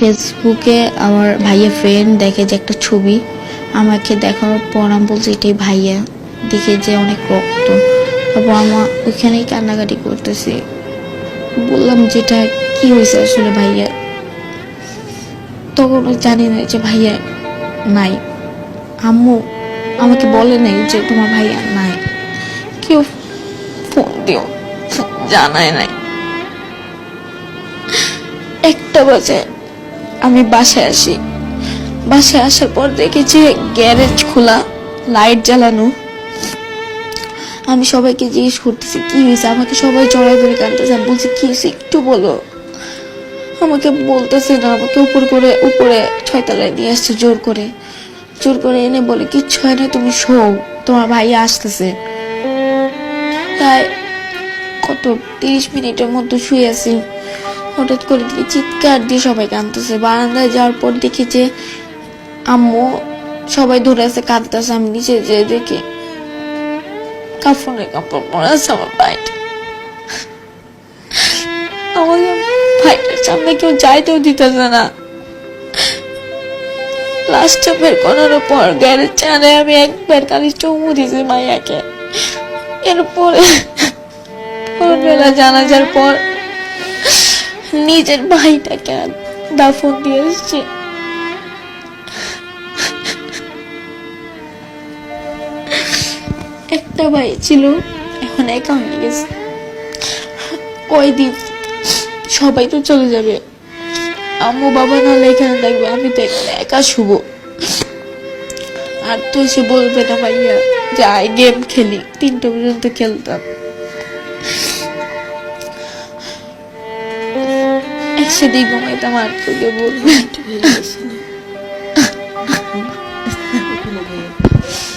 ফেসবুকে আমার ভাইয়া ফ্রেন্ড দেখে যে একটা ছবি, আমাকে দেখানোর পর আমি বলছি, এটাই ভাইয়া। দেখে যে অনেক রক্ত। তারপর আমার ওইখানেই কান্নাকাটি করতেছি। বললাম, যেটা, কি হয়েছে আসলে ভাইয়া? তখন জানি না যে ভাইয়া নাই। আম্মু আমাকে বলে নাই যে তোমার ভাইয়া নাই। কেউ ফোন দিও, জানায় নাই। একটা বাজে আমি বাসায় আসি। বাসায় আসার পর দেখেছি গ্যারেজ খোলা, লাইট জ্বালানো। আমি সবাইকে জিজ্ঞেস করতেছি, কি হয়েছে? আমাকে সবাই জড়াই ধরে কাঁদতেছে। বলছি, কি হয়েছে? একটু বলো। আমাকে বলতেছে না, আমাকে উপর করে, উপরে ছয়তলায় নিয়ে আসছে জোর করে। জোর করে এনে বলে, কিচ্ছু হয় না, তুমি শোও। তোমার ভাই আসতেছে। তাই কত, তিরিশ মিনিটের মতো শুয়ে আছি। হঠাৎ করে দেখি চিৎকার দিয়ে সবাই কাঁদতেছে। বারান্দায় যাওয়ার পর দেখি যে আম্মু সবাই ধরে আছে, কাঁদতেছে। আমি নিচে যেয়ে দেখি কাপড়ে কাপড় পরে আছে আমার ভাইটা। ভাইটার সামনে কেউ যাইতেও দিতেছে না। লাস্টটা বের করার পর গ্যারেজ চানে আমি একবার খালি চুমু দিয়েছি মাইয়াকে। এরপরে ভোরবেলা জানাজার পর নিজের ভাইটাকে দাফন দিয়ে এসছে। একটা ভাই ছিল, এখন একা হয়ে গেছে। কয়দিন সবাই তো চলে যাবে। আম্মু, বাবা নাহলে এখানে থাকবে, আমি তো একা শুভ আর তো সে বলবে না ভাইয়া যে আই গেম খেলি, তিনটা পর্যন্ত খেলতাম। একসাথেই ঘুমাইতাম আর তোকে বলবে।